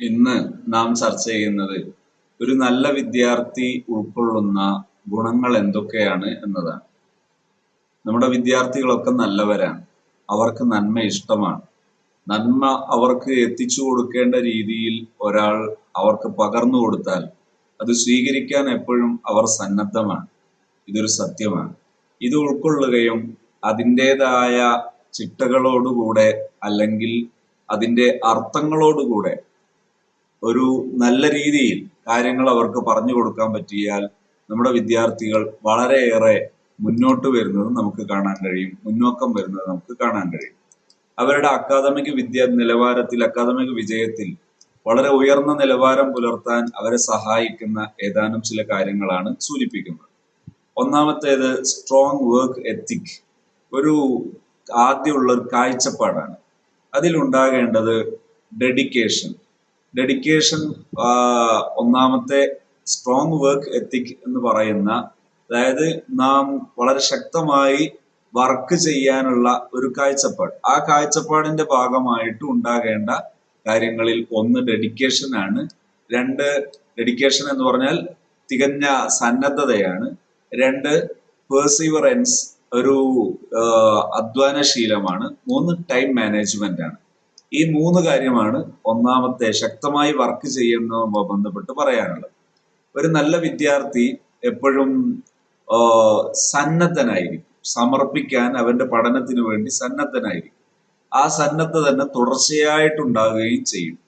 ഇന്ന് നാം ചർച്ച ചെയ്യുന്നത് ഒരു നല്ല വിദ്യാർത്ഥി ഉൾക്കൊള്ളുന്ന ഗുണങ്ങൾ എന്തൊക്കെയാണ് എന്നതാണ്. നമ്മുടെ വിദ്യാർത്ഥികളൊക്കെ നല്ലവരാണ്. അവർക്ക് നന്മ ഇഷ്ടമാണ്. നന്മ അവർക്ക് എത്തിച്ചു കൊടുക്കേണ്ട രീതിയിൽ ഒരാൾ അവർക്ക് പകർന്നു കൊടുത്താൽ അത് സ്വീകരിക്കാൻ എപ്പോഴും അവർ സന്നദ്ധമാണ്. ഇതൊരു സത്യമാണ്. ഇത് ഉൾക്കൊള്ളുകയും അതിന്റെതായ ചിട്ടകളോടുകൂടെ അല്ലെങ്കിൽ അതിന്റെ അർത്ഥങ്ങളോടുകൂടെ ഒരു നല്ല രീതിയിൽ കാര്യങ്ങൾ അവർക്ക് പറഞ്ഞു കൊടുക്കാൻ പറ്റിയാൽ നമ്മുടെ വിദ്യാർത്ഥികൾ വളരെയേറെ മുന്നോട്ട് വരുന്നത് നമുക്ക് കാണാൻ കഴിയും. മുന്നോക്കം വരുന്നത് നമുക്ക് കാണാൻ കഴിയും. അവരുടെ അക്കാദമിക വിദ്യ നിലവാരത്തിൽ അക്കാദമിക വിജയത്തിൽ വളരെ ഉയർന്ന നിലവാരം പുലർത്താൻ അവരെ സഹായിക്കുന്ന ഏതാനും ചില കാര്യങ്ങളാണ് സൂചിപ്പിക്കുന്നത്. ഒന്നാമത്തേത് സ്ട്രോങ് വർക്ക് എത്തിക് ഒരു ആദ്യമുള്ള ഒരു കാഴ്ചപ്പാടാണ്. അതിലുണ്ടാകേണ്ടത് ഡെഡിക്കേഷൻ ഡെഡിക്കേഷൻ ഒന്നാമത്തെ സ്ട്രോങ് വർക്ക് എത്തിക് എന്ന് പറയുന്ന അതായത് നാം വളരെ ശക്തമായി വർക്ക് ചെയ്യാനുള്ള ഒരു കാഴ്ചപ്പാട്. ആ കാഴ്ചപ്പാടിന്റെ ഭാഗമായിട്ട് ഉണ്ടാകേണ്ട കാര്യങ്ങളിൽ ഒന്ന് ഡെഡിക്കേഷൻ ആണ്. രണ്ട് ഡെഡിക്കേഷൻ എന്ന് പറഞ്ഞാൽ തികഞ്ഞ സന്നദ്ധതയാണ്. രണ്ട് പേഴ്സീവറൻസ് ഒരു അധ്വാനശീലമാണ്. മൂന്ന് ടൈം മാനേജ്മെന്റ് ആണ്. ഈ മൂന്ന് കാര്യമാണ് ഒന്നാമത്തെ ശക്തമായി വർക്ക് ചെയ്യുന്നതുമായി ബന്ധപ്പെട്ട് പറയാനുള്ളത്. ഒരു നല്ല വിദ്യാർത്ഥി എപ്പോഴും സന്നദ്ധനായിരിക്കും. സമർപ്പിക്കാൻ അവന്റെ പഠനത്തിന് വേണ്ടി സന്നദ്ധനായിരിക്കും. ആ സന്നദ്ധ തന്നെ തുടർച്ചയായിട്ടുണ്ടാകുകയും ചെയ്യും.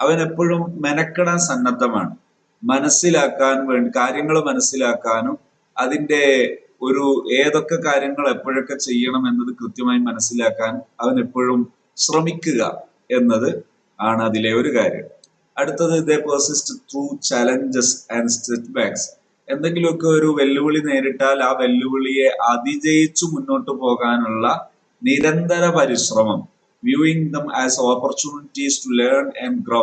അവൻ എപ്പോഴും മെനക്കെടാൻ സന്നദ്ധമാണ്. മനസ്സിലാക്കാൻ വേണ്ടി കാര്യങ്ങൾ മനസ്സിലാക്കാനും അതിന്റെ ഒരു ഏതൊക്കെ കാര്യങ്ങൾ എപ്പോഴൊക്കെ ചെയ്യണം എന്നത് കൃത്യമായി മനസ്സിലാക്കാൻ അവൻ എപ്പോഴും ശ്രമിക്കുക. എന്നത് ആണ് അതിലെ ഒരു കാര്യം. അടുത്തത് the persist through challenges and setbacks എന്തെങ്കിലുമൊക്കെ ഒരു വെല്ലുവിളി നേരിട്ടാൽ ആ വെല്ലുവിളിയെ അതിജയിച്ചു മുന്നോട്ട് പോകാനുള്ള നിരന്തര പരിശ്രമം viewing them as opportunities to learn and grow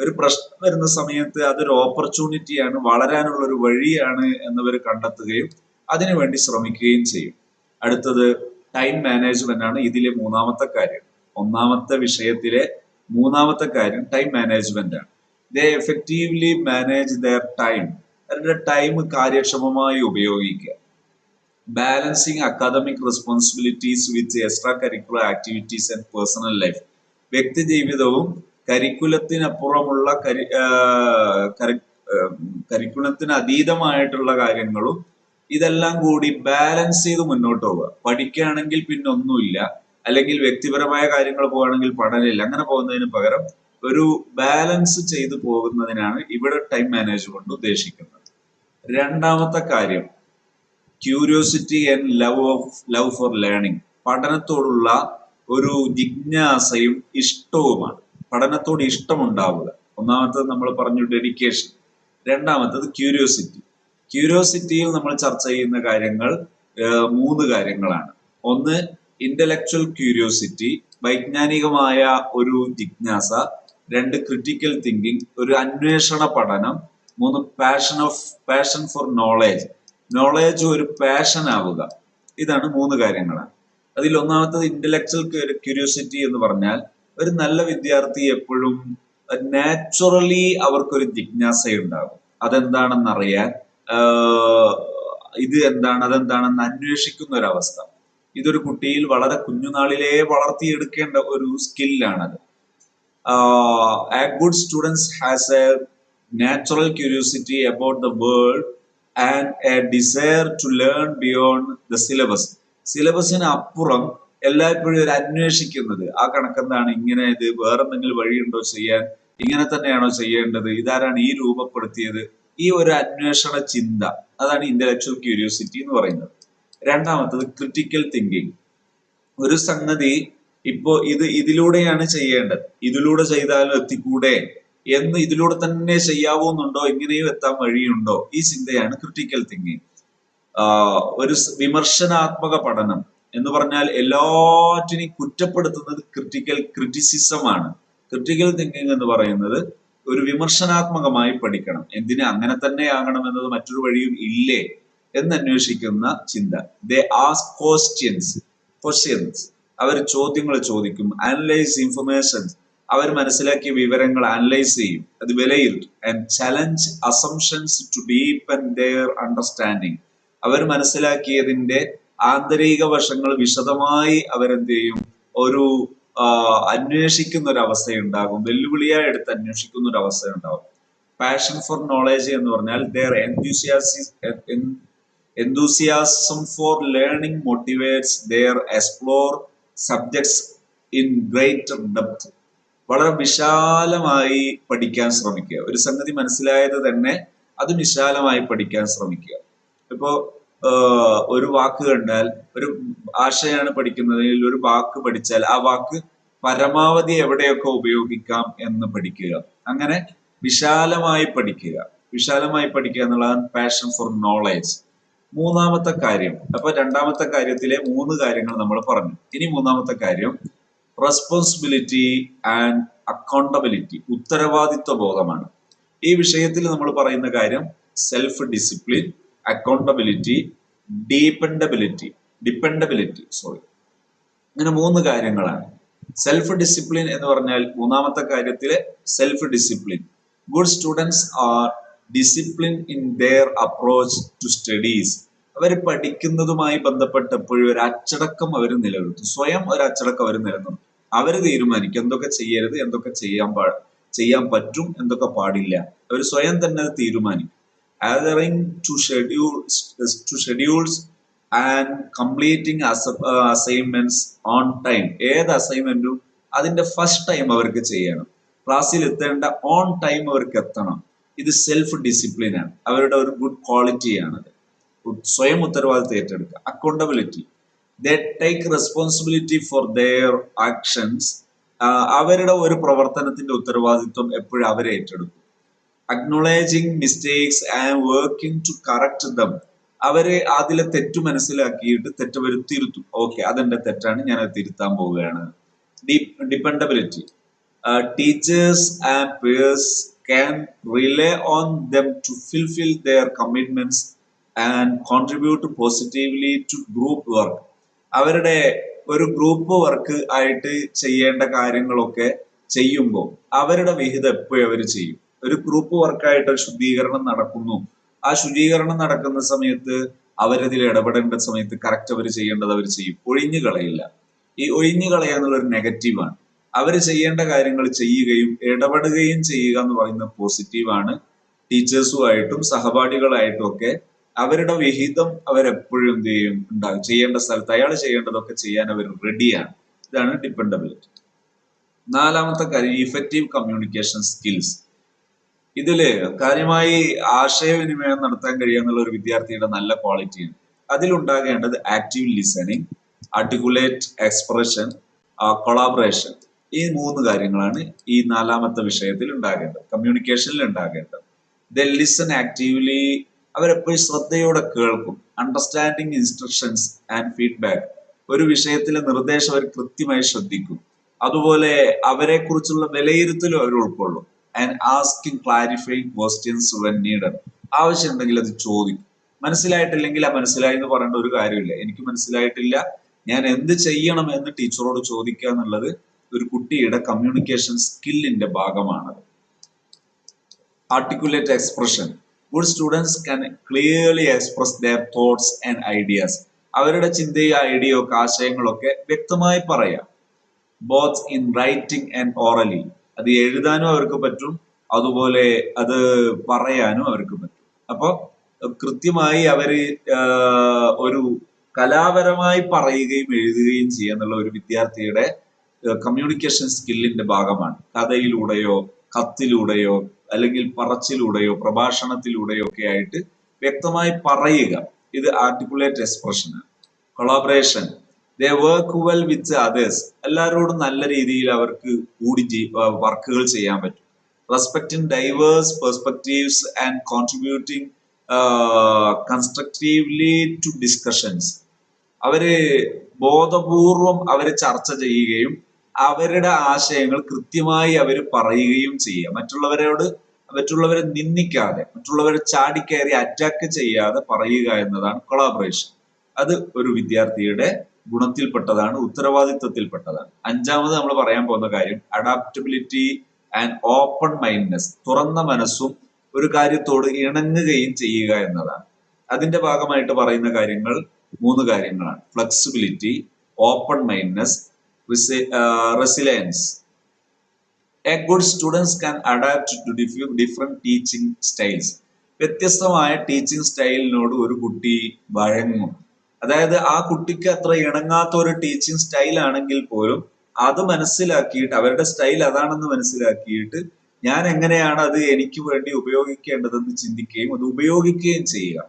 ഒരു പ്രശ്നം വരുന്ന സമയത്ത് അതൊരു ഓപ്പർച്യൂണിറ്റിയാണ് വളരാനുള്ള ഒരു വഴിയാണ് എന്നവർ കണ്ടെത്തുകയും അതിനുവേണ്ടി ശ്രമിക്കുകയും ചെയ്യും. അടുത്തത് ടൈം മാനേജ്മെന്റ് ആണ് ഇതിലെ മൂന്നാമത്തെ കാര്യം. ഒന്നാമത്തെ വിഷയത്തിലെ മൂന്നാമത്തെ കാര്യം ടൈം മാനേജ്മെന്റ് ആണ്. They effectively manage their time അവരുടെ ടൈം കാര്യക്ഷമമായി ഉപയോഗിക്കുക. Balancing academic responsibilities with extracurricular activities and personal life വ്യക്തി ജീവിതവും കരിക്കുലത്തിനപ്പുറമുള്ള കരി കരിക്കുലത്തിന് അതീതമായിട്ടുള്ള കാര്യങ്ങളും ഇതെല്ലാം കൂടി ബാലൻസ് ചെയ്ത് മുന്നോട്ട് പോവുക. പഠിക്കുകയാണെങ്കിൽ പിന്നെ ഒന്നുമില്ല. അല്ലെങ്കിൽ വ്യക്തിപരമായ കാര്യങ്ങൾ പോവുകയാണെങ്കിൽ പഠനമില്ല അങ്ങനെ പോകുന്നതിന് പകരം ഒരു ബാലൻസ് ചെയ്തു പോകുന്നതിനാണ് ഇവിടെ ടൈം മാനേജ്മെന്റ് ഉദ്ദേശിക്കുന്നത്. രണ്ടാമത്തെ കാര്യം curiosity and love of love for learning. പഠനത്തോടുള്ള ഒരു ജിജ്ഞാസയും ഇഷ്ടവുമാണ്. പഠനത്തോട് ഇഷ്ടമുണ്ടാവുക. ഒന്നാമത്തത് നമ്മൾ പറഞ്ഞു ഡെഡിക്കേഷൻ. രണ്ടാമത്തത് ക്യൂരിയോസിറ്റി. ക്യൂരിയോസിറ്റിയിൽ നമ്മൾ ചർച്ച ചെയ്യുന്ന കാര്യങ്ങൾ മൂന്ന് കാര്യങ്ങളാണ്. ഒന്ന് ഇന്റലക്ച്വൽ ക്യൂരിയോസിറ്റി വൈജ്ഞാനികമായ ഒരു ജിജ്ഞാസ രണ്ട് ക്രിട്ടിക്കൽ തിങ്കിങ് ഒരു അന്വേഷണ പഠനം മൂന്ന് passion of passion for knowledge knowledge ഒരു പാഷൻ ആവുക. ഇതാണ് മൂന്ന് കാര്യങ്ങളാണ് അതിൽ ഒന്നാമത്തത് ഇന്റലക്ച്വൽ ക്യൂരിയോസിറ്റി എന്ന് പറഞ്ഞാൽ ഒരു നല്ല വിദ്യാർത്ഥി എപ്പോഴും നാച്ചുറലി അവർക്കൊരു ജിജ്ഞാസയുണ്ടാകും. അതെന്താണെന്നറിയാൻ ഇത് എന്താണ് അതെന്താണെന്ന് അന്വേഷിക്കുന്ന ഒരവസ്ഥ ഇതൊരു കുട്ടിയിൽ വളരെ കുഞ്ഞുനാളിലേ വളർത്തിയെടുക്കേണ്ട ഒരു സ്കില്ലാണ് a good students has a natural curiosity about the world and a desire to learn beyond the syllabus സിലബസിന് അപ്പുറം എല്ലായ്പ്പോഴും ഒരു അന്വേഷിക്കുന്നത്. ആ കണക്കെന്താണ് ഇങ്ങനെ ഇത് വേറെന്തെങ്കിലും വഴിയുണ്ടോ ചെയ്യാൻ? ഇങ്ങനെ തന്നെയാണോ ചെയ്യേണ്ടത്? ഇതാരാണ് ഈ രൂപപ്പെടുത്തിയത്? ഈ ഒരു അന്വേഷണ ചിന്ത. അതാണ് ഇന്റലക്ച്വൽ ക്യൂരിയോസിറ്റി എന്ന് പറയുന്നത്. രണ്ടാമത്തത് ക്രിട്ടിക്കൽ തിങ്കിങ് ഒരു സംഗതി ഇപ്പോ ഇത് ഇതിലൂടെയാണ് ചെയ്യേണ്ടത്. ഇതിലൂടെ ചെയ്താലും എത്തിക്കൂടെ? എന്ന് ഇതിലൂടെ തന്നെ ചെയ്യാവുന്നുണ്ടോ? എങ്ങനെയും എത്താൻ വഴിയുണ്ടോ? ഈ ചിന്തയാണ് ക്രിട്ടിക്കൽ തിങ്കിങ് ഒരു വിമർശനാത്മക പഠനം എന്ന് പറഞ്ഞാൽ എല്ലാറ്റിനെയും കുറ്റപ്പെടുത്തുന്നത് ക്രിട്ടിക്കൽ ക്രിറ്റിസിസം ആണ്. ക്രിട്ടിക്കൽ തിങ്കിങ് എന്ന് പറയുന്നത് ഒരു വിമർശനാത്മകമായി പഠിക്കണം. എന്തിനെ അങ്ങനെ തന്നെ ആകണം എന്നത് മറ്റൊരു വഴിയും ഇല്ലേ? എന്ന് അന്വേഷിക്കുന്ന ചിന്ത. ദേ ആസ് ക്വസ്റ്റ്യൻസ് ക്വസ്റ്റ്യൻസ് അവർ ചോദ്യങ്ങൾ ചോദിക്കും അനലൈസ് ഇൻഫർമേഷൻസ് അവർ മനസ്സിലാക്കിയ വിവരങ്ങൾ അനലൈസ് ചെയ്യും. അത് വിലയിരുത്തും. And challenge assumptions to deepen their understanding അവർ മനസ്സിലാക്കിയതിന്റെ ആന്തരിക വശങ്ങൾ വിശദമായി അവരെന്ത് ചെയ്യും? ഒരു അന്വേഷിക്കുന്ന ഒരു അവസ്ഥയുണ്ടാകും വെല്ലുവിളിയായി എടുത്ത് അന്വേഷിക്കുന്ന ഒരു അവസ്ഥയുണ്ടാകും പാഷൻ ഫോർ നോളേജ് എന്ന് പറഞ്ഞാൽ their enthusiasm for learning motivates their explore subjects in greater depth. വളരെ വിശാലമായി പഠിക്കാൻ ശ്രമിക്കുക. ഒരു സംഗതി മനസ്സിലായത് തന്നെ അത് വിശാലമായി പഠിക്കാൻ ശ്രമിക്കുക. ഇപ്പോ ഒരു വാക്ക് കണ്ടാൽ ഒരു ആശയാണ് പഠിക്കുന്നതിൽ ഒരു വാക്ക് പഠിച്ചാൽ ആ വാക്ക് പരമാവധി എവിടെയൊക്കെ ഉപയോഗിക്കാം എന്ന് പഠിക്കുക. അങ്ങനെ വിശാലമായി പഠിക്കുക. വിശാലമായി പഠിക്കുക എന്നുള്ളതാണ് പാഷൻ ഫോർ നോളേജ് മൂന്നാമത്തെ കാര്യം. അപ്പൊ രണ്ടാമത്തെ കാര്യത്തിലെ മൂന്ന് കാര്യങ്ങൾ നമ്മൾ പറഞ്ഞു. ഇനി മൂന്നാമത്തെ കാര്യം റെസ്പോൺസിബിലിറ്റി ആൻഡ് അക്കൗണ്ടബിലിറ്റി ഉത്തരവാദിത്വ ബോധമാണ്. ഈ വിഷയത്തിൽ നമ്മൾ പറയുന്ന കാര്യം self discipline accountability dependability dependability sorry ഇങ്ങനെ മൂന്ന് കാര്യങ്ങളാണ്. സെൽഫ് ഡിസിപ്ലിൻ എന്ന് പറഞ്ഞാൽ മൂന്നാമത്തെ കാര്യത്തിലെ self discipline good students are discipline in their approach to studies അവർ പഠിക്കുന്നതുമായി ബന്ധപ്പെട്ട് എപ്പോഴും ഒരു അച്ചടക്കം അവർ നിലനിർത്തും. സ്വയം ഒരു അച്ചടക്കം അവർ നിലനിർത്തും. അവർ തീരുമാനിക്കും എന്തൊക്കെ ചെയ്യരുത് എന്തൊക്കെ ചെയ്യാൻ പാ ചെയ്യാൻ പറ്റും എന്തൊക്കെ പാടില്ല. അവർ സ്വയം തന്നെ തീരുമാനിക്കും. Adhering to schedules to schedules and completing assignments on time ഏത് അസൈൻമെന്റും അതിന്റെ ഫസ്റ്റ് ടൈം അവർക്ക് ചെയ്യണം. ക്ലാസ്സിൽ എത്തേണ്ട ഓൺ ടൈം അവർക്ക് എത്തണം. ഇത് സെൽഫ് ഡിസിപ്ലിൻ ആണ്. അവരുടെ ഒരു ഗുഡ് ക്വാളിറ്റിയാണത് സ്വയം ഉത്തരവാദിത്തം ഏറ്റെടുക്കുക. Accountability they take responsibility for their actions അവരുടെ ഒരു പ്രവർത്തനത്തിന്റെ ഉത്തരവാദിത്വം എപ്പോഴും അവരെ ഏറ്റെടുക്കും. Acknowledging mistakes and working to correct them അവരെ അതിലെ തെറ്റ് മനസ്സിലാക്കിയിട്ട് തെറ്റ് അവർ തിരുത്തും. ഓക്കെ അതെന്റെ തെറ്റാണ് ഞാൻ അത് തിരുത്താൻ പോവുകയാണ്. Dependability teachers and peers can rely on them to fulfill their commitments and contribute positively to group work. അവരുടെ ഒരു ഗ്രൂപ്പ് വർക്ക് ആയിട്ട് ചെയ്യേണ്ട കാര്യങ്ങളൊക്കെ ചെയ്യുമ്പോൾ അവരുടെ വിഹിതം എപ്പോഴും അവർ ചെയ്യും. ഒരു ഗ്രൂപ്പ് വർക്കായിട്ട് ശുദ്ധീകരണം നടക്കുന്നു. ആ ശുചീകരണം നടക്കുന്ന സമയത്ത് അവരതിൽ ഇടപെടേണ്ട സമയത്ത് കറക്റ്റ് അവർ ചെയ്യേണ്ടത് അവർ ചെയ്യും. ഒഴിഞ്ഞു കളയില്ല. ഈ ഒഴിഞ്ഞു കളയാന്നുള്ളൊരു നെഗറ്റീവാണ് അവർ ചെയ്യേണ്ട കാര്യങ്ങൾ ചെയ്യുകയും ഇടപെടുകയും ചെയ്യുക എന്ന് പറയുന്നത് പോസിറ്റീവാണ് ടീച്ചേഴ്സുമായിട്ടും സഹപാഠികളായിട്ടും ഒക്കെ അവരുടെ വിഹിതം അവരെപ്പോഴും എന്ത് ചെയ്യും? ഉണ്ടാകും ചെയ്യേണ്ട സ്ഥലത്ത് അയാൾ ചെയ്യേണ്ടതൊക്കെ ചെയ്യാൻ അവർ റെഡിയാണ് ഇതാണ് ഡിപ്പെൻഡബിലിറ്റി നാലാമത്തെ കാര്യം ഇഫക്റ്റീവ് കമ്മ്യൂണിക്കേഷൻ സ്കിൽസ് ഇതിൽ കാര്യമായി ആശയവിനിമയം നടത്താൻ കഴിയുന്നുള്ള ഒരു വിദ്യാർത്ഥിയുടെ നല്ല ക്വാളിറ്റിയാണ് അതിലുണ്ടാകേണ്ടത് active listening articulate expression collaboration ഈ മൂന്ന് കാര്യങ്ങളാണ് ഈ നാലാമത്തെ വിഷയത്തിൽ ഉണ്ടാകേണ്ടത്. കമ്മ്യൂണിക്കേഷനിൽ ഉണ്ടാകേണ്ടത്. ദ ലിസൺ ആക്റ്റീവ്ലി അവരെപ്പോഴും ശ്രദ്ധയോടെ കേൾക്കും. അണ്ടർസ്റ്റാൻഡിങ് ഇൻസ്ട്രക്ഷൻസ് ആൻഡ് ഫീഡ്ബാക്ക് ഒരു വിഷയത്തിലെ നിർദ്ദേശം അവർ കൃത്യമായി ശ്രദ്ധിക്കും. അതുപോലെ അവരെ കുറിച്ചുള്ള വിലയിരുത്തലും അവർ ഉൾക്കൊള്ളും. And asking clarifying questions when needed ആവശ്യമുണ്ടെങ്കിൽ അത് ചോദിക്കും. മനസ്സിലായിട്ടില്ലെങ്കിൽ ആ മനസ്സിലായി എന്ന് പറയേണ്ട ഒരു കാര്യമില്ല. എനിക്ക് മനസ്സിലായിട്ടില്ല. ഞാൻ എന്ത് ചെയ്യണം എന്ന് ടീച്ചറോട് ചോദിക്കുക എന്നുള്ളത് ഒരു കുട്ടിയുടെ കമ്മ്യൂണിക്കേഷൻ സ്കില്ലിന്റെ ഭാഗമാണത് articulate expression good students can clearly express their thoughts and ideas അവരുടെ ചിന്തയും ഐഡിയയോ ഒക്കെ ആശയങ്ങളൊക്കെ വ്യക്തമായി പറയാം. Both in writing and orally അത് എഴുതാനും അവർക്ക് പറ്റും അതുപോലെ അത് പറയാനും അവർക്ക് പറ്റും. അപ്പോൾ കൃത്യമായി അവർ ഒരു കലാപരമായി പറയുകയും എഴുതുകയും ചെയ്യുക എന്നുള്ള ഒരു വിദ്യാർത്ഥിയുടെ കമ്മ്യൂണിക്കേഷൻ സ്കില്ലിന്റെ ഭാഗമാണ്. കഥയിലൂടെയോ കത്തിലൂടെയോ അല്ലെങ്കിൽ പറച്ചിലൂടെയോ പ്രഭാഷണത്തിലൂടെയോ ഒക്കെ ആയിട്ട് വ്യക്തമായി പറയുക. ഇത് ആർട്ടിക്കുലേറ്റ് എക്സ്പ്രഷൻ ആണ്. Collaboration they work well with others എല്ലാവരോടും നല്ല രീതിയിൽ അവർക്ക് കൂടി വർക്കുകൾ ചെയ്യാൻ പറ്റും. Respecting diverse perspectives and contributing constructively to discussions അവർ ബോധപൂർവം അവർ ചർച്ച ചെയ്യുകയും അവരുടെ ആശയങ്ങൾ കൃത്യമായി അവർ പറയുകയും ചെയ്യുക. മറ്റുള്ളവരോട് മറ്റുള്ളവരെ നിന്ദിക്കാതെ മറ്റുള്ളവരെ ചാടിക്കയറി അറ്റാക്ക് ചെയ്യാതെ പറയുക എന്നതാണ് കൊളാബറേഷൻ അത് ഒരു വിദ്യാർത്ഥിയുടെ ഗുണത്തിൽപ്പെട്ടതാണ് ഉത്തരവാദിത്വത്തിൽപ്പെട്ടതാണ്. അഞ്ചാമത് നമ്മൾ പറയാൻ പോകുന്ന കാര്യം അഡാപ്റ്റബിലിറ്റി ആൻഡ് ഓപ്പൺ മൈൻഡ്നെസ് തുറന്ന മനസ്സും ഒരു കാര്യത്തോട് ഇണങ്ങുകയും ചെയ്യുക എന്നതാണ്. അതിന്റെ ഭാഗമായിട്ട് പറയുന്ന കാര്യങ്ങൾ മൂന്ന് കാര്യങ്ങളാണ്. Flexibility open mindedness resilience a good students can adapt to different teaching styles വ്യത്യസ്തമായ ടീച്ചിങ് സ്റ്റൈലിനോട് ഒരു കുട്ടി വഴങ്ങും അതായത് ആ കുട്ടിക്ക് അത്ര ഇണങ്ങാത്ത ഒരു ടീച്ചിങ് സ്റ്റൈൽ ആണെങ്കിൽ പോലും അത് മനസ്സിലാക്കിയിട്ട് അവരുടെ സ്റ്റൈൽ അതാണെന്ന് മനസ്സിലാക്കിയിട്ട് ഞാൻ എങ്ങനെയാണ് അത് എനിക്ക് വേണ്ടി ഉപയോഗിക്കേണ്ടതെന്ന് ചിന്തിക്കുകയും അത് ഉപയോഗിക്കുകയും ചെയ്യുക.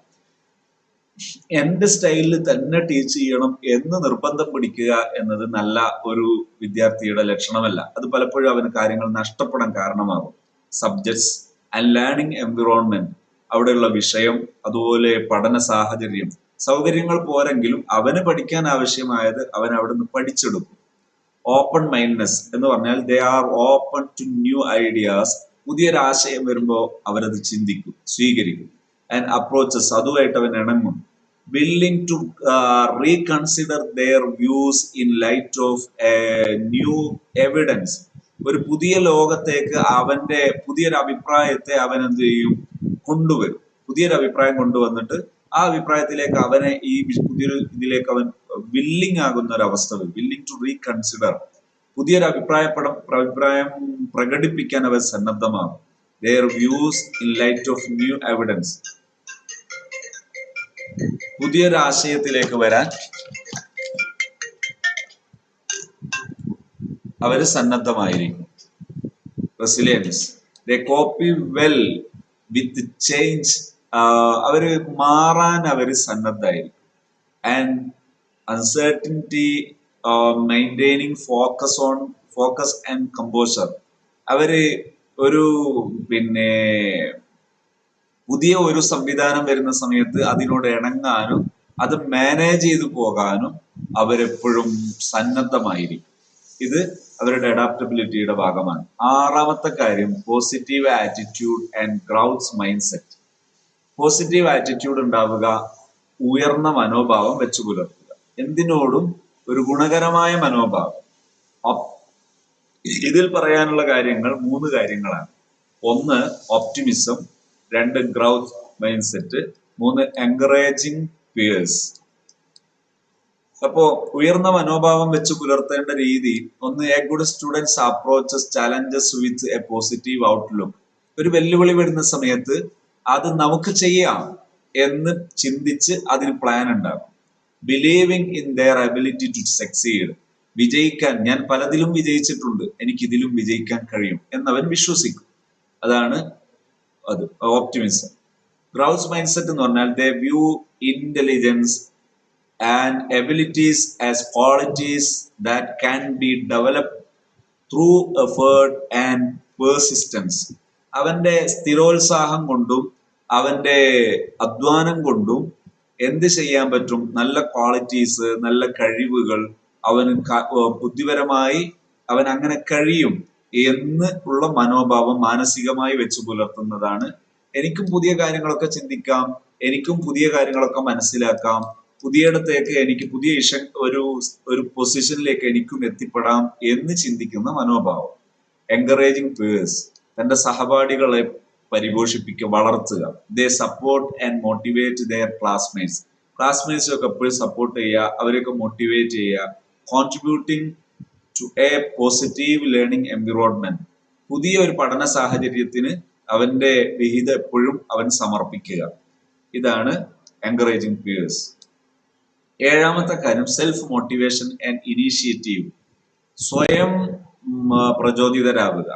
എന്റെ സ്റ്റൈലിൽ തന്നെ ടീച്ച് ചെയ്യണം എന്ന് നിർബന്ധം പിടിക്കുക എന്നത് നല്ല ഒരു വിദ്യാർത്ഥിയുടെ ലക്ഷണമല്ല. അത് പലപ്പോഴും അവന് കാര്യങ്ങൾ നഷ്ടപ്പെടാൻ കാരണമാകും. സബ്ജക്ട്സ് ആൻഡ് ലേണിംഗ് എൻവിറോൺമെന്റ് അവിടെയുള്ള വിഷയം അതുപോലെ പഠന സാഹചര്യം സൗകര്യങ്ങൾ പോരെങ്കിലും അവന് പഠിക്കാൻ ആവശ്യമായത് അവൻ അവിടെ നിന്ന് പഠിച്ചെടുക്കും. ഓപ്പൺ മൈൻഡ്നെസ് എന്ന് പറഞ്ഞാൽ they are open to new ideas പുതിയൊരാശയം വരുമ്പോൾ അവരത് ചിന്തിക്കും സ്വീകരിക്കും. ആൻഡ് അപ്രോച്ചസ് അതുമായിട്ട് അവൻ ഇണങ്ങും. Uh, reconsider their views in light of a new evidence. ഒരു പുതിയ ലോകത്തേക്ക് അവന്റെ പുതിയൊരു അഭിപ്രായത്തെ അവൻ എന്ത് ചെയ്യും? കൊണ്ടുവരും. പുതിയൊരു അഭിപ്രായം കൊണ്ടുവന്നിട്ട് ആ അഭിപ്രായത്തിലേക്ക് അവനെ ഈ പുതിയൊരു ഇതിലേക്ക് അവൻ വില്ലിംഗ് ആകുന്ന ഒരു അവസ്ഥ വില്ലിംഗ് ടു റീകൺസിഡർ പുതിയൊരു അഭിപ്രായപ്പെടം അഭിപ്രായം പ്രകടിപ്പിക്കാൻ അവൻ സന്നദ്ധമാകും. Their views in light of new evidence പുതിയൊരു ആശയത്തിലേക്ക് വരാൻ അവർ സന്നദ്ധമായിരിക്കും. Resilience cope well with change അവർ മാറാൻ അവർ സന്നദ്ധമായിരിക്കും. And uncertainty maintaining focus on focus and composure അവർ ഒരു പിന്നെ പുതിയ ഒരു സംവിധാനം വരുന്ന സമയത്ത് അതിനോട് ഇണങ്ങാനും അത് മാനേജ് ചെയ്തു പോകാനും അവരെപ്പോഴും സന്നദ്ധമായിരിക്കും. ഇത് അവരുടെ അഡാപ്റ്റബിലിറ്റിയുടെ ഭാഗമാണ്. ആറാമത്തെ കാര്യം positive attitude and growth mindset positive attitude ഉണ്ടാവുക ഉയർന്ന മനോഭാവം വെച്ചു പുലർത്തുക. എന്തിനോടും ഒരു ഗുണകരമായ മനോഭാവം. ഇതിൽ പറയാനുള്ള കാര്യങ്ങൾ മൂന്ന് കാര്യങ്ങളാണ്. ഒന്ന് ഓപ്റ്റിമിസം രണ്ട് ഗ്രൗത്ത് മൈൻഡ് സെറ്റ് മൂന്ന് എൻകറേജിങ് പിയേഴ്സ് അപ്പോ ഉയർന്ന മനോഭാവം വെച്ച് പുലർത്തേണ്ട രീതി ഒന്ന് a good students approaches challenges with a positive outlook ഒരു വെല്ലുവിളി വരുന്ന സമയത്ത് അത് നമുക്ക് ചെയ്യാം എന്ന് ചിന്തിച്ച് അതിന് പ്ലാൻ ഉണ്ടാകും. Believing in their ability to succeed വിജയിക്കാൻ ഞാൻ പലതിലും വിജയിച്ചിട്ടുണ്ട് എനിക്ക് ഇതിലും വിജയിക്കാൻ കഴിയും എന്നവൻ വിശ്വസിക്കും. അതാണ് അത് ഓപ്റ്റിമിസം ഗ്രൗസ് മൈൻഡ് സെറ്റ് എന്ന് പറഞ്ഞാൽ the view intelligence and abilities as qualities that can be develop through effort and persistence അവന്റെ സ്ഥിരോത്സാഹം കൊണ്ടും അവന്റെ അധ്വാനം കൊണ്ടും എന്ത് ചെയ്യാൻ പറ്റും? നല്ല ക്വാളിറ്റീസ് നല്ല കഴിവുകൾ അവന് ബുദ്ധിപരമായി അവൻ അങ്ങനെ കഴിയും. എന്ന് ഉള്ള മനോഭാവം മാനസികമായി വെച്ച് പുലർത്തുന്നതാണ്. എനിക്കും പുതിയ കാര്യങ്ങളൊക്കെ ചിന്തിക്കാം എനിക്കും പുതിയ കാര്യങ്ങളൊക്കെ മനസ്സിലാക്കാം പുതിയയിടത്തേക്ക് എനിക്ക് പുതിയ ഇഷ ഒരു ഒരു പൊസിഷനിലേക്ക് എനിക്കും എത്തിപ്പെടാം എന്ന് ചിന്തിക്കുന്ന മനോഭാവം. എൻകറേജിങ് പേഴ്സ് തന്റെ സഹപാഠികളെ പരിപോഷിപ്പിക്കുക വളർത്തുക. They support and motivate their classmates classmates ഒക്കെ എപ്പോഴും സപ്പോർട്ട് ചെയ്യുക അവരെയൊക്കെ മോട്ടിവേറ്റ് ചെയ്യുക contributing to a positive learning environment പുതിയ ഒരു പഠന സാഹചര്യത്തിന് അവന്റെ വിഹിതം എപ്പോഴും അവൻ സമർപ്പിക്കുക. ഇതാണ് എൻകറേജിങ് പിയേഴ്സ് ഏഴാമത്തെ കാര്യം സെൽഫ് മോട്ടിവേഷൻ ആൻഡ് ഇനീഷ്യേറ്റീവ് സ്വയം പ്രചോദിതരാകുക.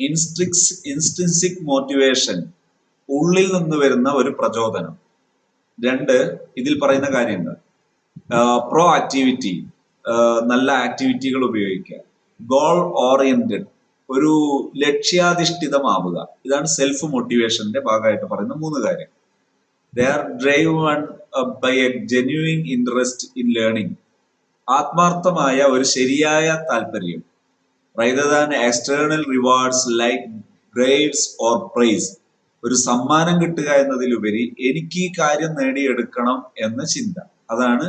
ഇൻസ്ട്രിക്സ് ഇൻസ്റ്റിൻസിക് മോട്ടിവേഷൻ ഉള്ളിൽ നിന്ന് വരുന്ന ഒരു പ്രചോദനം. രണ്ട് ഇതിൽ പറയുന്ന കാര്യങ്ങൾ. പ്രോ ആക്ടിവിറ്റി നല്ല ആക്ടിവിറ്റികൾ ഉപയോഗിക്കുക. ഗോൾ ഓറിയന്റഡ് ഒരു ലക്ഷ്യാധിഷ്ഠിതമാവുക. ഇതാണ് സെൽഫ് മോട്ടിവേഷന്റെ ഭാഗമായിട്ട് പറയുന്ന മൂന്ന് കാര്യം. They are drive by a genuine interest in learning ആത്മാർത്ഥമായ ഒരു ശരിയായ താല്പര്യം. Rather than external rewards like grades or prize ഒരു സമ്മാനം കിട്ടുക എന്നതിലുപരി എനിക്ക് ഈ കാര്യം നേടിയെടുക്കണം എന്ന ചിന്ത. അതാണ്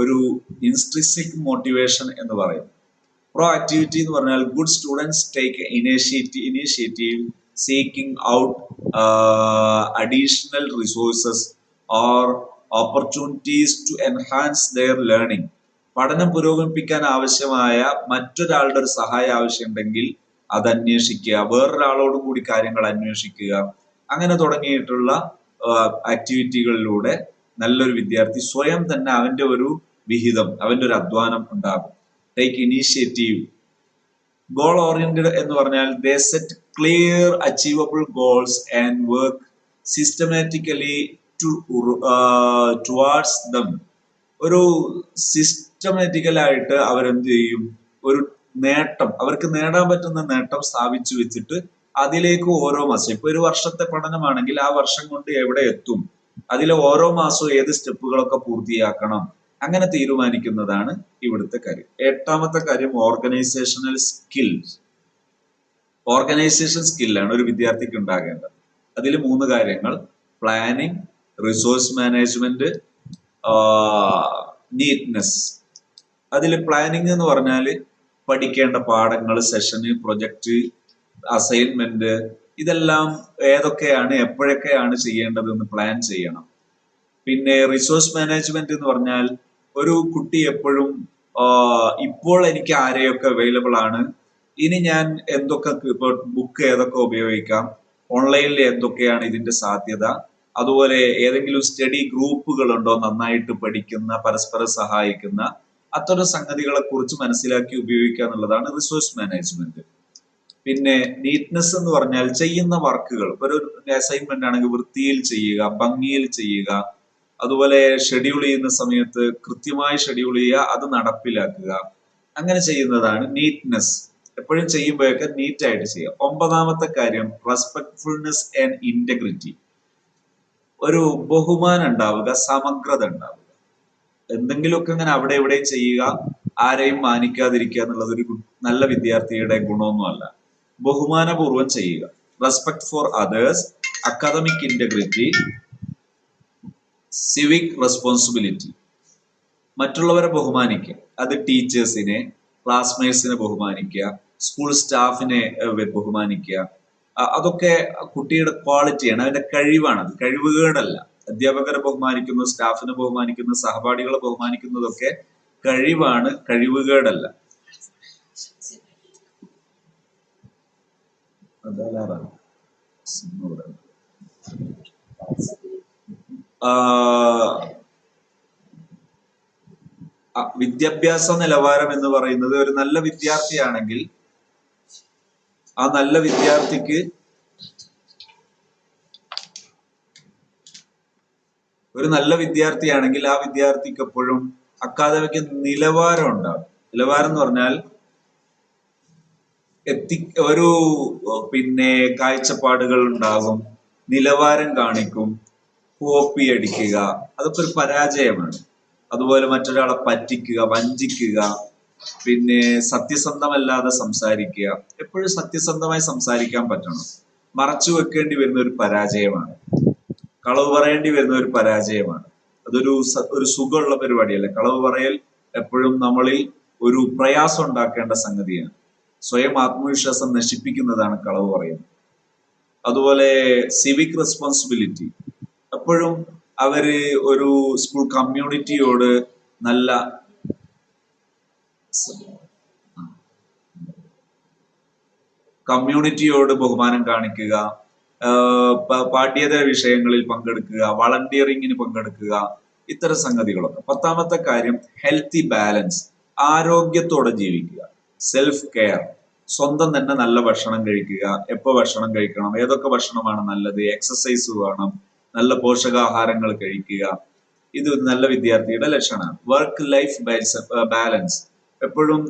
ഒരു ഇൻസ്ട്രിസിക് മോട്ടിവേഷൻ എന്ന് പറയും. പ്രോ ആക്ടിവിറ്റി എന്ന് പറഞ്ഞാൽ good students take initiative initiative seeking out additional resources or opportunities to enhance their learning പഠനം പുരോഗമിപ്പിക്കാൻ ആവശ്യമായ മറ്റൊരാളുടെ ഒരു സഹായം ആവശ്യമുണ്ടെങ്കിൽ അത് അന്വേഷിക്കുക. വേറൊരാളോടും കൂടി കാര്യങ്ങൾ അന്വേഷിക്കുക. അങ്ങനെ തുടങ്ങിയിട്ടുള്ള ആക്ടിവിറ്റികളിലൂടെ നല്ലൊരു വിദ്യാർത്ഥി സ്വയം തന്നെ അവന്റെ ഒരു വിഹിതം അവന്റെ ഒരു അധ്വാനം ഉണ്ടാകും. ടേക്ക് ഇനീഷ്യേറ്റീവ് ഗോൾ ഓറിയന്റഡ് എന്ന് പറഞ്ഞാൽ they set clear achievable goals and work systematically to towards them ഒരു സിസ്റ്റമാറ്റിക്കലായിട്ട് അവരെന്ത് ചെയ്യും? ഒരു നേട്ടം അവർക്ക് നേടാൻ പറ്റുന്ന നേട്ടം സ്ഥാപിച്ചു വെച്ചിട്ട് അതിലേക്ക് ഓരോ മാസം ഇപ്പൊ ഒരു വർഷത്തെ പഠനമാണെങ്കിൽ ആ വർഷം കൊണ്ട് എവിടെ എത്തും? അതിലെ ഓരോ മാസവും ഏത് സ്റ്റെപ്പുകളൊക്കെ പൂർത്തിയാക്കണം? അങ്ങനെ തീരുമാനിക്കുന്നതാണ് ഇവിടുത്തെ കാര്യം. എട്ടാമത്തെ കാര്യം ഓർഗനൈസേഷണൽ സ്കിൽസ് ഓർഗനൈസേഷൻ സ്കില്ലാണ് ഒരു വിദ്യാർത്ഥിക്ക് ഉണ്ടാകേണ്ടത്. അതിൽ മൂന്ന് കാര്യങ്ങൾ. പ്ലാനിങ് റിസോഴ്സ് മാനേജ്മെന്റ് നീറ്റ്നെസ് അതിൽ പ്ലാനിങ് എന്ന് പറഞ്ഞാൽ പഠിക്കേണ്ട പാഠങ്ങൾ സെഷന് പ്രൊജക്റ്റ് അസൈൻമെന്റ് ഇതെല്ലാം ഏതൊക്കെയാണ് എപ്പോഴൊക്കെയാണ് ചെയ്യേണ്ടതെന്ന് പ്ലാൻ ചെയ്യണം. പിന്നെ റിസോഴ്സ് മാനേജ്മെന്റ് എന്ന് പറഞ്ഞാൽ ഒരു കുട്ടി എപ്പോഴും ഇപ്പോൾ എനിക്ക് ആരെയൊക്കെ അവൈലബിൾ ആണ് ഇനി ഞാൻ എന്തൊക്കെ ഇപ്പോൾ ബുക്ക് ഏതൊക്കെ ഉപയോഗിക്കാം ഓൺലൈനിൽ എന്തൊക്കെയാണ് ഇതിന്റെ സാധ്യത അതുപോലെ ഏതെങ്കിലും സ്റ്റഡി ഗ്രൂപ്പുകൾ ഉണ്ടോ നന്നായിട്ട് പഠിക്കുന്ന പരസ്പരം സഹായിക്കുന്ന അത്തരം സംഗതികളെ കുറിച്ച് മനസ്സിലാക്കി ഉപയോഗിക്കുക എന്നുള്ളതാണ് റിസോഴ്സ് മാനേജ്മെന്റ് പിന്നെ നീറ്റ്നെസ് എന്ന് പറഞ്ഞാൽ ചെയ്യുന്ന വർക്കുകൾ ഒരു അസൈൻമെന്റ് ആണെങ്കിൽ വൃത്തിയിൽ ചെയ്യുക ഭംഗിയിൽ ചെയ്യുക അതുപോലെ ഷെഡ്യൂൾ ചെയ്യുന്ന സമയത്ത് കൃത്യമായി ഷെഡ്യൂൾ ചെയ്യുക അത് നടപ്പിലാക്കുക. അങ്ങനെ ചെയ്യുന്നതാണ് നീറ്റ്നെസ് എപ്പോഴും ചെയ്യുമ്പോഴൊക്കെ നീറ്റ് ആയിട്ട് ചെയ്യുക. ഒമ്പതാമത്തെ കാര്യം റെസ്പെക്ട്ഫുൾനെസ് ആൻഡ് ഇന്റഗ്രിറ്റി ഒരു ബഹുമാനം ഉണ്ടാവുക സമഗ്രത ഉണ്ടാവുക. എന്തെങ്കിലുമൊക്കെ ഇങ്ങനെ അവിടെ എവിടെയും ചെയ്യുക ആരെയും മാനിക്കാതിരിക്കുക എന്നുള്ളത് ഒരു നല്ല വിദ്യാർത്ഥിയുടെ ഗുണമൊന്നുമല്ല. ബഹുമാനപൂർവം ചെയ്യുക. Respect for others academic integrity civic responsibility മറ്റുള്ളവരെ ബഹുമാനിക്കുക. അത് ടീച്ചേഴ്സിനെ ക്ലാസ്മേറ്റ്സിനെ ബഹുമാനിക്കുക സ്കൂൾ സ്റ്റാഫിനെ ബഹുമാനിക്കുക. അതൊക്കെ കുട്ടിയുടെ ക്വാളിറ്റിയാണ് അതിന്റെ കഴിവാണ് അത്. കഴിവുകേടല്ല. അധ്യാപകരെ ബഹുമാനിക്കുന്നു സ്റ്റാഫിനെ ബഹുമാനിക്കുന്നു സഹപാഠികളെ ബഹുമാനിക്കുന്നതൊക്കെ കഴിവാണ് കഴിവുകേടല്ല. വിദ്യാഭ്യാസ നിലവാരം എന്ന് പറയുന്നത് ഒരു നല്ല വിദ്യാർത്ഥിയാണെങ്കിൽ ആ നല്ല വിദ്യാർത്ഥിക്ക് ഒരു നല്ല വിദ്യാർത്ഥിയാണെങ്കിൽ ആ വിദ്യാർത്ഥിക്ക് എപ്പോഴും അക്കാദമിക്ക് നിലവാരം ഉണ്ടാകും. നിലവാരം എന്ന് പറഞ്ഞാൽ എത്തി ഒരു പിന്നെ കാഴ്ചപ്പാടുകൾ ഉണ്ടാകും നിലവാരം കാണിക്കും കോപ്പി അടിക്കുക. അതൊക്കെ ഒരു പരാജയമാണ്. അതുപോലെ മറ്റൊരാളെ പറ്റിക്കുക വഞ്ചിക്കുക പിന്നെ സത്യസന്ധമല്ലാതെ സംസാരിക്കുക. എപ്പോഴും സത്യസന്ധമായി സംസാരിക്കാൻ പറ്റണം. മറച്ചു വെക്കേണ്ടി വരുന്ന ഒരു പരാജയമാണ്. കളവ് പറയേണ്ടി വരുന്ന ഒരു പരാജയമാണ്. അതൊരു ഒരു സുഖമുള്ള പരിപാടിയല്ല? കളവ് പറയൽ എപ്പോഴും നമ്മളിൽ ഒരു പ്രയാസം ഉണ്ടാക്കേണ്ട സംഗതിയാണ്. സ്വയം ആത്മവിശ്വാസം നശിപ്പിക്കുന്നതാണ് കളവ് പറയുന്നത്. അതുപോലെ സിവിക് റെസ്പോൺസിബിലിറ്റി എപ്പോഴും അവർ ഒരു സ്കൂൾ കമ്മ്യൂണിറ്റിയോട് നല്ല കമ്മ്യൂണിറ്റിയോട് ബഹുമാനം കാണിക്കുക പാഠ്യേതര വിഷയങ്ങളിൽ പങ്കെടുക്കുക വളണ്ടിയറിങ്ങിന് പങ്കെടുക്കുക ഇത്തരം സംഗതികളൊക്കെ. പത്താമത്തെ കാര്യം ഹെൽത്തി ബാലൻസ് ആരോഗ്യത്തോടെ ജീവിക്കുക. സെൽഫ് കെയർ സ്വന്തം തന്നെ നല്ല ഭക്ഷണം കഴിക്കുക. എപ്പോൾ ഭക്ഷണം കഴിക്കണം? ഏതൊക്കെ ഭക്ഷണമാണ് നല്ലത്? എക്സസൈസ് വേണം. നല്ല പോഷകാഹാരങ്ങൾ കഴിക്കുക. ഇത് നല്ല വിദ്യാർത്ഥിയുടെ ലക്ഷണമാണ്. വർക്ക് ലൈഫ് ബാലൻസ് എപ്പോഴും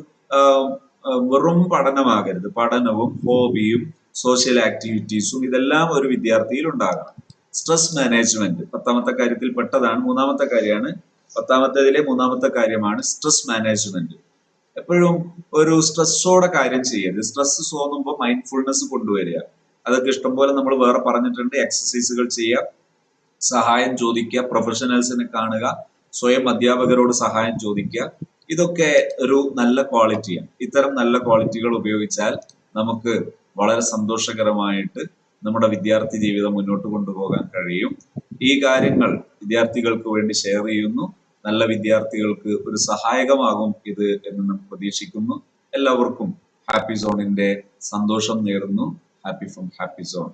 വെറും പഠനമാകരുത്. പഠനവും ഹോബിയും സോഷ്യൽ ആക്ടിവിറ്റീസും ഇതെല്ലാം ഒരു വിദ്യാർത്ഥിയിൽ ഉണ്ടാകണം. സ്ട്രെസ് മാനേജ്മെന്റ് പത്താമത്തെ കാര്യത്തിൽ പെട്ടതാണ്. മൂന്നാമത്തെ കാര്യമാണ്. പത്താമത്തേതിലെ മൂന്നാമത്തെ കാര്യമാണ് സ്ട്രെസ് മാനേജ്മെന്റ് എപ്പോഴും ഒരു സ്ട്രെസ്സോടെ കാര്യം ചെയ്യരുത്. സ്ട്രെസ് തോന്നുമ്പോൾ മൈൻഡ്ഫുൾനെസ് കൊണ്ടുവരിക. അതൊക്കെ ഇഷ്ടംപോലെ നമ്മൾ വേറെ പറഞ്ഞിട്ടുണ്ട്. എക്സസൈസുകൾ ചെയ്യുക സഹായം ചോദിക്കുക പ്രൊഫഷണൽസിനെ കാണുക സ്വയം അധ്യാപകരോട് സഹായം ചോദിക്കുക. ഇതൊക്കെ ഒരു നല്ല ക്വാളിറ്റിയാണ് ഇത്തരം നല്ല ക്വാളിറ്റികൾ ഉപയോഗിച്ചാൽ നമുക്ക് വളരെ സന്തോഷകരമായിട്ട് നമ്മുടെ വിദ്യാർത്ഥി ജീവിതം മുന്നോട്ട് കൊണ്ടുപോകാൻ കഴിയും. ഈ കാര്യങ്ങൾ വിദ്യാർത്ഥികൾക്ക് വേണ്ടി ഷെയർ ചെയ്യുന്നു. നല്ല വിദ്യാർത്ഥികൾക്ക് ഒരു സഹായകമാകും ഇത് എന്ന് നാം പ്രതീക്ഷിക്കുന്നു. എല്ലാവർക്കും ഹാപ്പി സോണിന്റെ സന്തോഷം നേരുന്നു. Happy from happy zone